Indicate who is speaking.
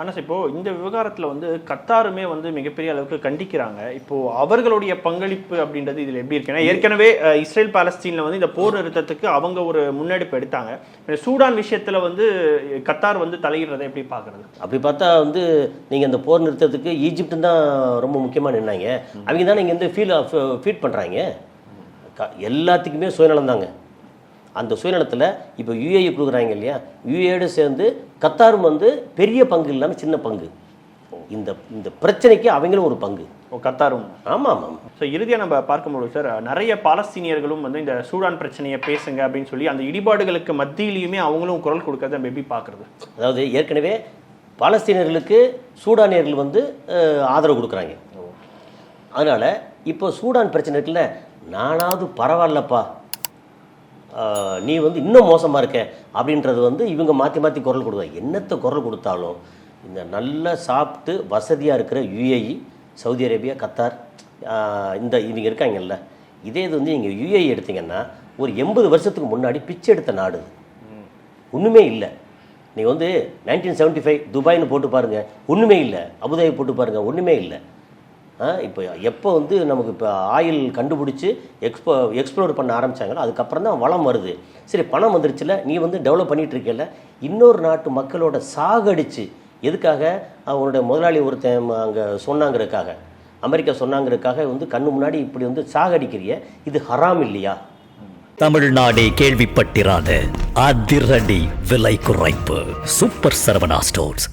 Speaker 1: ஆனால் இப்போ இந்த விவகாரத்தில் வந்து கத்தாருமே வந்து மிகப்பெரிய அளவுக்கு கண்டிக்கிறாங்க. இப்போ அவர்களுடைய பங்களிப்பு அப்படின்றது இதில் எப்படி இருக்கு ஏன்னா ஏற்கனவே இஸ்ரேல் பாலஸ்தீனில் வந்து இந்த போர் நிறுத்தத்துக்கு அவங்க ஒரு முன்னெடுப்பு எடுத்தாங்க. சூடான் விஷயத்தில் வந்து கத்தார் வந்து தலையிடுறதை எப்படி பார்க்கறது?
Speaker 2: அப்படி பார்த்தா வந்து நீங்கள் இந்த போர் நிறுத்தத்துக்கு ஈஜிப்ட் தான் ரொம்ப முக்கியமாக நின்னாங்க. அவங்க தானே இங்கே வந்து ஃபீல் ஃபீட் பண்ணுறாங்க எல்லாத்துக்குமே சுயநலம் தாங்க அந்த சுயநலத்தில் இப்போ யூஏஇ கொடுக்குறாங்க இல்லையா? யூஏயோடு சேர்ந்து கத்தாரும் வந்து பெரிய பங்கு இல்லாமல் சின்ன பங்கு. இந்த இந்த பிரச்சனைக்கு அவங்களும் ஒரு பங்கு.
Speaker 1: ஓ கத்தாரும்.
Speaker 2: ஆமாம் ஆமாம்
Speaker 1: ஸோ இறுதியாக நம்ம பார்க்கும்போது சார் நிறைய பாலஸ்தீனியர்களும் வந்து இந்த சூடான் பிரச்சனையை பேசுங்க அப்படின்னு சொல்லி அந்த இடிபாடுகளுக்கு மத்தியிலையுமே அவங்களும் குரல் கொடுக்கறத எப்படி பார்க்கறது?
Speaker 2: அதாவது ஏற்கனவே பாலஸ்தீனர்களுக்கு சூடானியர்கள் வந்து ஆதரவு கொடுக்குறாங்க. அதனால் இப்போ சூடான் பிரச்சனை இருக்குல்ல? நானாவது பரவாயில்லப்பா. நீ வந்து இன்னும் மோசமாக இருக்க அப்படின்றது வந்து இவங்க மாற்றி மாற்றி குரல் கொடுக்குறாங்க என்னத்தை குரல் கொடுத்தாலும் இந்த நல்லா சாப்பிட்டு வசதியாக இருக்கிற யுஏஇ சவுதி அரேபியா கத்தார் இந்த இவங்க இருக்காங்கல்ல இதே இது வந்து நீங்கள் யுஏஇ எடுத்தீங்கன்னா ஒரு எண்பது வருஷத்துக்கு முன்னாடி பிச்சை எடுத்த நாடு ஒன்றுமே இல்லை. நீங்கள் வந்து நைன்டீன் செவன்ட்டி ஃபைவ் துபாய்னு போட்டு பாருங்கள் ஒன்றுமே இல்லை. அபுதாபி போட்டு பாருங்கள் ஒன்றுமே இல்லை. இப்போ எப்போ வந்து நமக்கு இப்போ ஆயில் கண்டுபிடிச்சி எக்ஸ்போ எக்ஸ்ப்ளோர் பண்ண ஆரம்பிச்சாங்களோ அதுக்கப்புறம் தான் வளம் வருது. சரி பணம் வந்துருச்சுல நீ வந்து டெவலப் பண்ணிகிட்டு இருக்கல இன்னொரு நாட்டு மக்களோட சாகடிச்சு எதுக்காக? அவனுடைய முதலாளி ஒருத்தன் அங்கே சொன்னாங்கிறதுக்காக. அமெரிக்கா சொன்னாங்கிறதுக்காக வந்து கண்ணு முன்னாடி இப்படி வந்து சாகடிக்கிறிய இது ஹராம் இல்லையா?
Speaker 3: தமிழ்நாடே கேள்விப்பட்டிராத அதிரடி விலை குறைப்பு. Super Saravana stores.